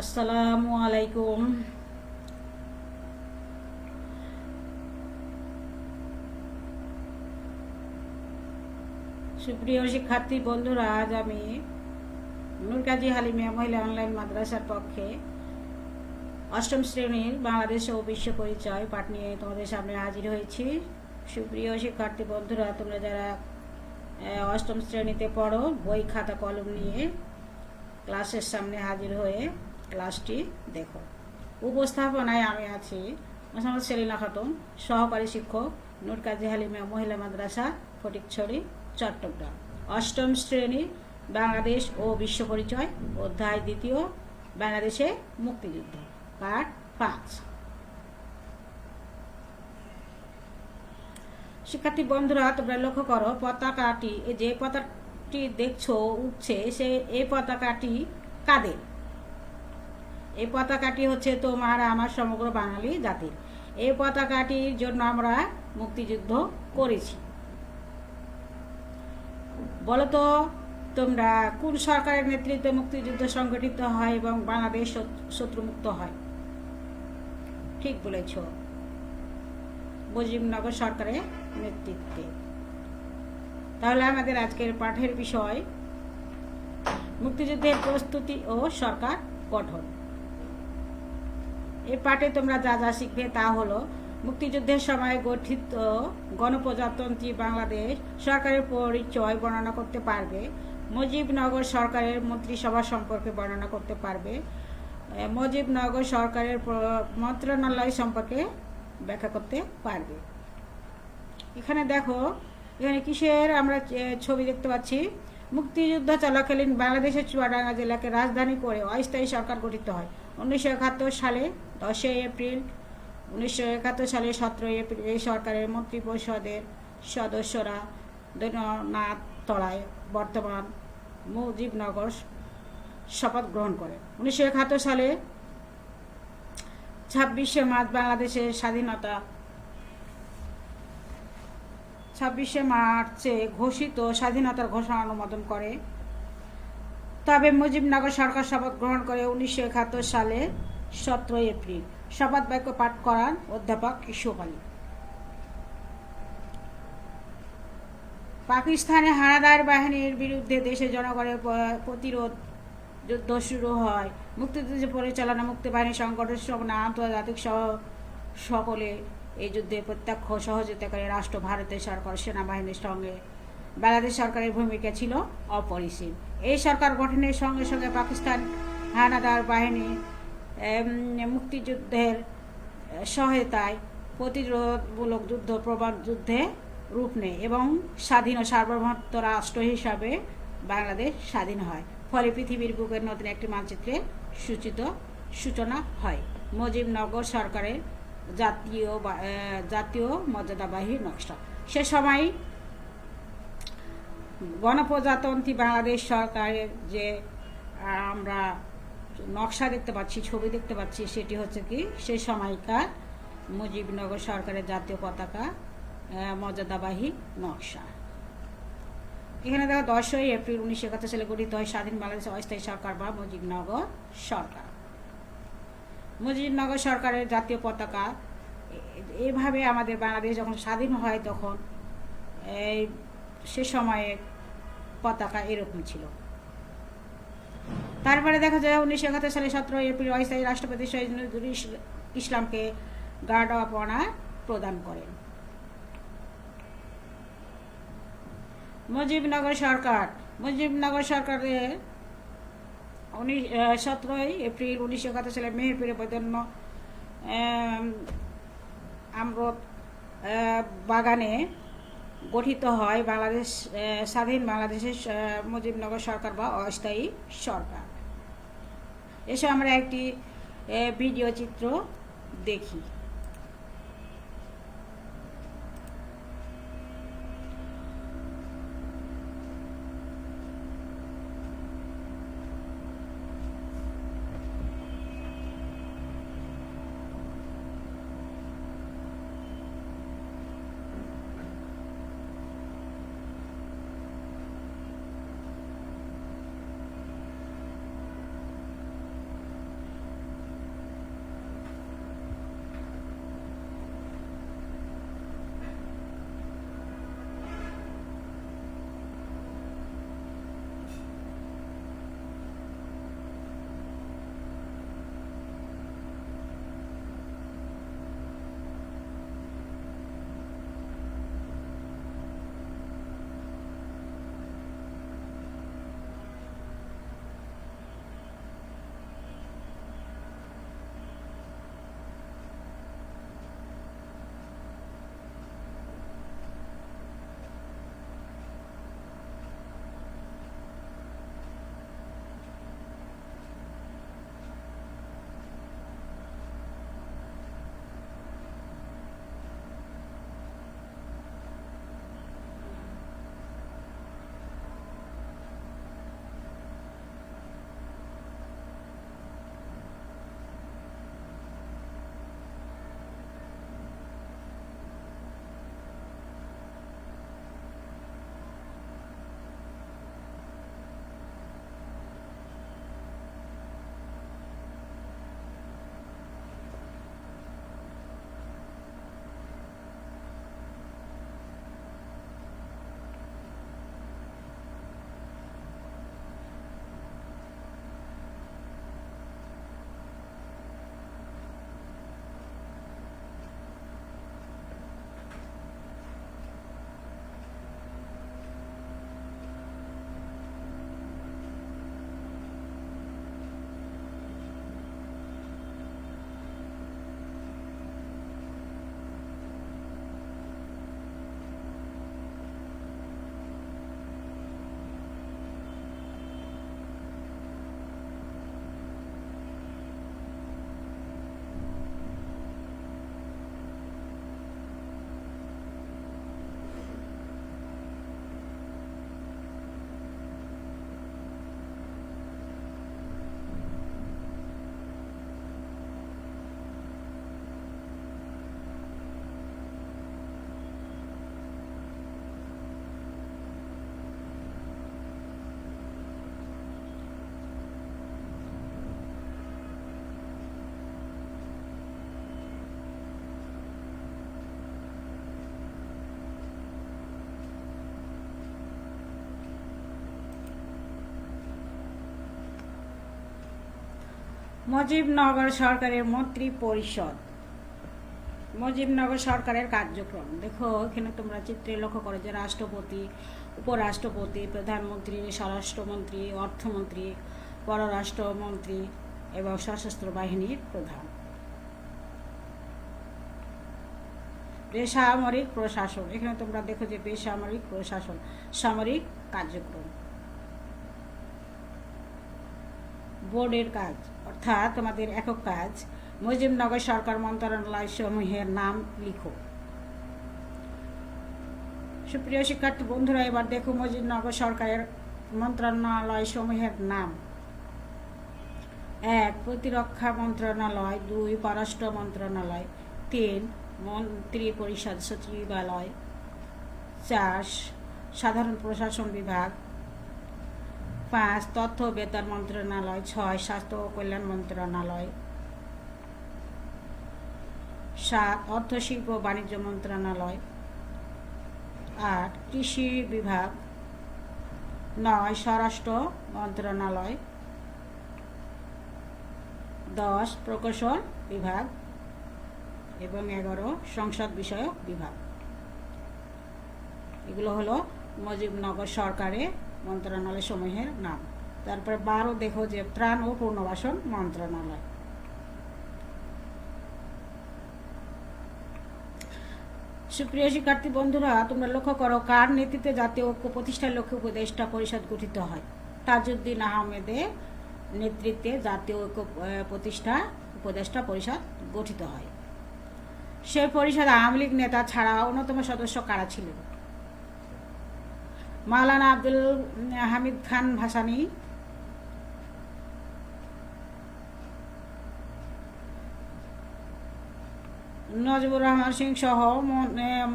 আসসালামু আলাইকুম। সুপ্রিয় শিক্ষার্থী বন্ধুরা, আজ আমি নুরকাজি হালিমিয়া মহিলা অনলাইন মাদ্রাসার পক্ষে অষ্টম শ্রেণির বাংলাদেশ ও বিশ্ব পরিচয় পাঠ নিয়ে তোমাদের সামনে হাজির হয়েছি। সুপ্রিয় শিক্ষার্থী বন্ধুরা, তোমরা যারা অষ্টম শ্রেণীতে পড়ো, বই খাতা কলম নিয়ে ক্লাসের সামনে হাজির হয়ে ক্লাসটি দেখো। উপস্থাপনায় আমি আছি মোহাম্মদ সেলিনা খাতুন, সহকারী শিক্ষক নূর কাজী হালিমা, মহিলা মাদ্রাসা, ফটিকছড়ি, চট্টগ্রাম। অষ্টম শ্রেণি, বাংলাদেশ ও বিশ্ব পরিচয়, অধ্যায় দ্বিতীয়, বাংলাদেশে মুক্তিযুদ্ধ, পাঠ পাঁচ। শিক্ষার্থী বন্ধুরা, তোমরা লক্ষ্য করো, পতাকাটি, যে পতাকাটি দেখছ, উঠছে, সে, এই পতাকাটি কাদের? এই পতাকাটি হচ্ছে তোমার আমার সমগ্র বাঙালি জাতির এই পতাকাটির জন্য আমরা মুক্তিযুদ্ধ করেছি। বলতো, তোমরা কোন সরকারের নেতৃত্বে মুক্তিযুদ্ধ সংগঠিত হয় এবং বাংলাদেশ শত্রুমুক্ত হয়? ঠিক বলেছ। মুজিবনগর সরকারের নেতৃত্বে। তাহলে আমাদের আজকের পাঠের বিষয়, মুক্তিযুদ্ধের প্রস্তুতি ও সরকার গঠন। এই পাঠে তোমরা যা যা শিখবে তা হলো মুক্তিযুদ্ধের সময় গঠিত গণপ্রজাতন্ত্রী বাংলাদেশ সরকারের পরিচয় বর্ণনা করতে পারবে মুজিবনগর সরকারের মন্ত্রিসভা সম্পর্কে বর্ণনা করতে পারবে এ, মুজিবনগর সরকারের মন্ত্রণালয় সম্পর্কে ব্যাখ্যা করতে পারবে। এখানে দেখো এখানে কিসের আমরা ছবি দেখতে পাচ্ছি? মুক্তিযুদ্ধ চলাকালীন বাংলাদেশের চুয়াডাঙ্গা জেলাকে রাজধানী করে অস্থায়ী সরকার গঠিত হয়। উনিশশো একাত্তর সালে দশই এপ্রিল, উনিশশো একাত্তর সালে সতেরোই এপ্রিল এই সরকারের মন্ত্রিপরিষদের সদস্যরা দৈননাথ তলায় বর্তমান মুজিবনগর শপথ গ্রহণ করে। উনিশশো একাত্তর সালে ছাব্বিশে মার্চ বাংলাদেশের স্বাধীনতা ছাব্বিশে মার্চে ঘোষিত স্বাধীনতার ঘোষণা অনুমোদন করে। তবে মুজিবনগর সরকার শপথ গ্রহণ করে উনিশশো একাত্তর সালে সতেরোই এপ্রিল। শপথ বাক্য পাঠ করান অধ্যাপক ইসুফ আলী। পাকিস্তানে হানাদার বাহিনীর বিরুদ্ধে দেশের জনগণের প্রতিরোধ যুদ্ধ শুরু হয়। মুক্তিযুদ্ধ পরিচালনা মুক্তি বাহিনী সংগঠন আন্তর্জাতিক সহ সকলে এই যুদ্ধে প্রত্যক্ষ সহযোগিতাকারী রাষ্ট্র ভারতের সরকার সেনাবাহিনীর সঙ্গে বাংলাদেশ সরকারের ভূমিকা ছিল অপরিসীম। এই সরকার গঠনের সঙ্গে সঙ্গে পাকিস্তান হানাদার বাহিনী মুক্তিযুদ্ধের সহায়তায় প্রতিরোধমূলক যুদ্ধ, প্রবাদ যুদ্ধে রূপ নেয় এবং স্বাধীন ও সার্বভৌমত্ব রাষ্ট্র হিসাবে বাংলাদেশ স্বাধীন হয়। ফলে পৃথিবীর বুকের নতুন একটি মানচিত্রে সূচিত সূচনা হয়। মুজিবনগর সরকারের জাতীয় জাতীয় মর্যাদাবাহী নকশা। সে সময় গণপ্রজাতন্ত্রী বাংলাদেশ সরকারের যে আমরা নকশা দেখতে পাচ্ছি, ছবি দেখতে পাচ্ছি, সেটি হচ্ছে কি সেই সময়কার মুজিবনগর সরকারের জাতীয় পতাকা মর্যাদাবাহী নকশা। এখানে দেখো দশই এপ্রিল উনিশশো একাত্তর সালে গঠিত হয় স্বাধীন বাংলাদেশ অস্থায়ী সরকার বা মুজিবনগর সরকার। মুজিবনগর সরকারের জাতীয় পতাকা, এভাবে আমাদের বাংলাদেশ যখন স্বাধীন হয় তখন এই, সে সময়ে পতাকা এরকম ছিল। তারপরে দেখা যায় উনিশশো একাত্তর সালে সতেরো এপ্রিল অস্থায়ী রাষ্ট্রপতি শহীদ নজরুল ইস- ইসলামকে গার্ড অফ অনার প্রদান করেন। মুজিবনগর সরকার, মুজিবনগর সরকারের উনিশ সতেরোই এপ্রিল উনিশশো একাত্তর সালে মেহেরপুরে বৈদন্য আমরত বাগানে গঠিত হয় বাংলাদেশ স্বাধীন বাংলাদেশের মুজিবনগর সরকার বা অস্থায়ী সরকার। এসব আমরা একটি ভিডিও চিত্র দেখি। মুজিবনগর সরকারের মন্ত্রী পরিষদ। মুজিবনগর সরকারের কার্যক্রম। দেখো, এখানে তোমরা চিত্রে লক্ষ্য করো যে রাষ্ট্রপতি, উপরাষ্ট্রপতি, প্রধানমন্ত্রী, স্বরাষ্ট্রমন্ত্রী, অর্থমন্ত্রী, পররাষ্ট্রমন্ত্রী এবং সশস্ত্র বাহিনীর প্রধান। বেসামরিক প্রশাসন। এখানে তোমরা দেখো যে বেসামরিক প্রশাসন, সামরিক কার্যক্রম। বোর্ডের কাজ। অর্থাৎ তোমাদের একক কাজ। মুজিবনগর সরকার মন্ত্রণালয় সমূহের নাম লিখো। সুপ্রিয় শিক্ষার্থী বন্ধুরা, এবার দেখো মুজিবনগর সরকারের মন্ত্রণালয় সমূহের নাম। এক, প্রতিরক্ষা মন্ত্রণালয়। দুই, পররাষ্ট্র মন্ত্রণালয়। তিন, মন্ত্রী পরিষদ সচিবালয়। চার, সাধারণ প্রশাসন বিভাগ। পাঁচ, তথ্য বেতন মন্ত্রণালয় ছয়, স্বাস্থ্য ও কল্যাণ মন্ত্রণালয় সাত, অর্থ, শিল্প বাণিজ্য মন্ত্রণালয় আট, কৃষি বিভাগ নয়, স্বরাষ্ট্র মন্ত্রণালয় দশ, প্রকৌশল বিভাগ এবং এগারো, সংসদ বিষয়ক বিভাগ। এগুলো হলো মুজিবনগর সরকারের মন্ত্রণালয় সমূহের নাম। তারপরে বারো দেখো যে ত্রাণ ও পুনর্বাসন মন্ত্রণালয়। সুপ্রিয় শিক্ষার্থী বন্ধুরা, তোমরা লক্ষ্য করো, কার নীতিতে জাতীয় ঐক্য প্রতিষ্ঠার লক্ষ্যে উপদেষ্টা পরিষদ গঠিত হয়? তাজউদ্দিন আহমেদের নেতৃত্বে জাতীয় ঐক্য প্রতিষ্ঠা উপদেষ্টা পরিষদ গঠিত হয়। সে পরিষদ আওয়ামী লীগ নেতা ছাড়া অন্যতম সদস্য কারা ছিলেন? মাওলানা আব্দুল হামিদ খান ভাসানী। নজবুর রহমান সিং সহ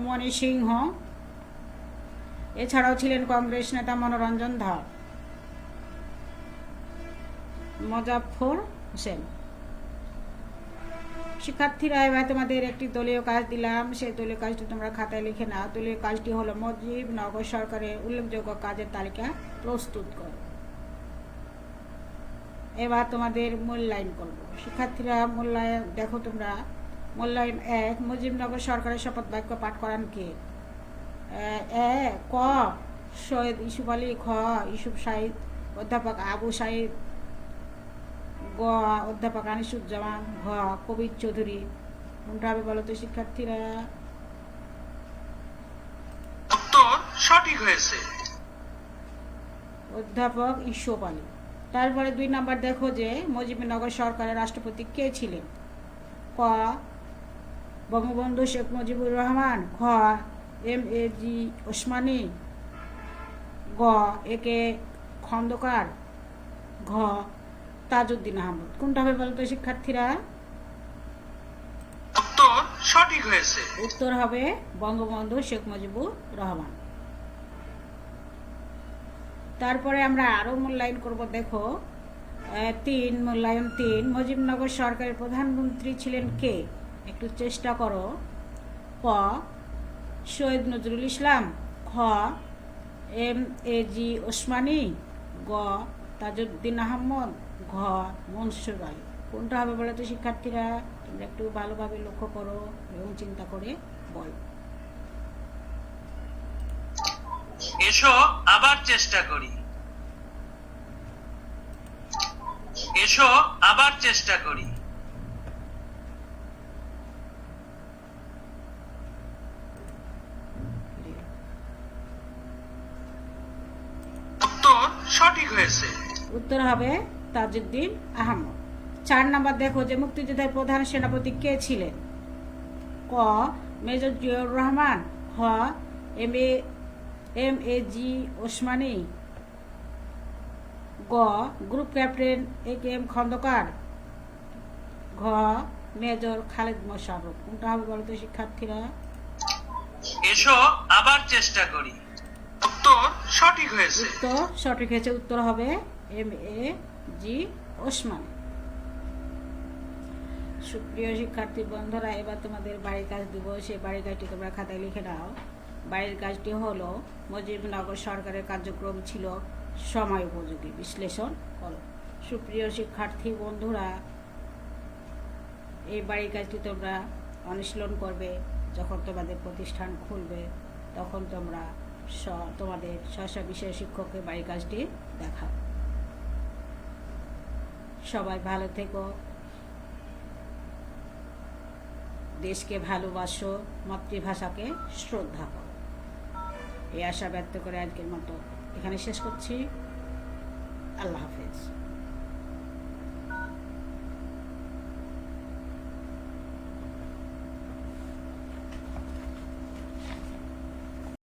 মণি সিংহ। এছাড়াও ছিলেন কংগ্রেস নেতা মনোরঞ্জন ধর। মজাফর হোসেন। শিক্ষার্থীরা, এবার তোমাদের একটি দলীয় কাজ দিলাম। সেই দলীয় কাজটি তোমরা খাতায় লিখে নাও। দলীয় কাজটি হলো নগর সরকারের উল্লেখযোগ্য কাজের তালিকা প্রস্তুত করো। এবার তোমাদের মূল্যায়ন করব। শিক্ষার্থীরা, মূল্যায়ন, দেখো তোমরা, মূল্যায়ন এক মুজিবনগর সরকারের শপথ বাক্য পাঠ করান কে? এ- ক, সৈয়দ ইসুফ আলী, খ, ইসুফ সাইদ, অধ্যাপক আবু সাইদ গ অধ্যাপক আনিসুজ্জামান ঘ কবির চৌধুরী। কোনটা হবে বলো তো শিক্ষার্থীরা? উত্তর সঠিক হয়েছে। অধ্যাপক ইসুফ আলী। তারপরে দুই নাম্বার দেখো যে মুজিবনগর সরকারের রাষ্ট্রপতি কে ছিলেন? ক বঙ্গবন্ধু শেখ মুজিবুর রহমান খ এম এ জি ওসমানী গ এ কে খন্দকার ঘ তাজউদ্দিন আহমদ। কোনটা হবে বলতো শিক্ষার্থীরা? উত্তর সঠিক হয়েছে। উত্তর হবে বঙ্গবন্ধু শেখ মুজিবুর রহমান। তারপরে আমরা আরও মূল্যায়ন করব দেখো। তিন মূল্যায়ন তিন। মুজিবনগর সরকারের প্রধানমন্ত্রী ছিলেন কে? একটু চেষ্টা করো। ক সৈয়দ নজরুল ইসলাম। খ এম এ জি ওসমানী। গ তাজউদ্দিন আহমদ। ঘ মনসুর কোনটা হবে বলে তো শিক্ষার্থীরা? তোমরা একটু ভালোভাবে লক্ষ্য করো এবং চিন্তা করে বলো। এসো আবার চেষ্টা করি। এসো আবার চেষ্টা করি। উত্তর সঠিক হয়েছে। উত্তর হবে তাজউদ্দিন আহমদ। চার নাম্বার দেখো যে মুক্তিযুদ্ধের প্রধান সেনাপতি কে ছিলেন? ক মেজর জিয়াউর রহমান খ M A M A G Osmani গ group captain A K M Khandakar ঘ মেজর খালেদ মোশাররফ। কোনটা হবে বলতো শিক্ষার্থীরা? এসো আবার চেষ্টা করি। উত্তর সঠিক হয়েছে। উত্তর সঠিক হয়েছে। উত্তর হবে এম এ জি, ওসমান। সুপ্রিয় শিক্ষার্থী বন্ধুরা, এবার তোমাদের বাড়ির কাজ দিব। সেই বাড়ির কাজটি তোমরা খাতায় লিখে নাও। বাড়ির কাজটি হলো, মুজিবনগর সরকারের কার্যক্রম ছিল সময় উপযোগী বিশ্লেষণ করো। সুপ্রিয় শিক্ষার্থী বন্ধুরা, এই বাড়ির কাজটি তোমরা অনুশীলন করবে। যখন তোমাদের প্রতিষ্ঠান খুলবে, তখন তোমরা তোমাদের স্ব বিষয় শিক্ষককে বাড়ির কাজটি দেখাও। সবাই ভালো থেকো। দেশকে ভালোবাসো, মাতৃভাষাকে শ্রদ্ধা করো। এই আশা ব্যক্ত করে আজকের মতো এখানে শেষ করছি। আল্লাহ হাফেজ।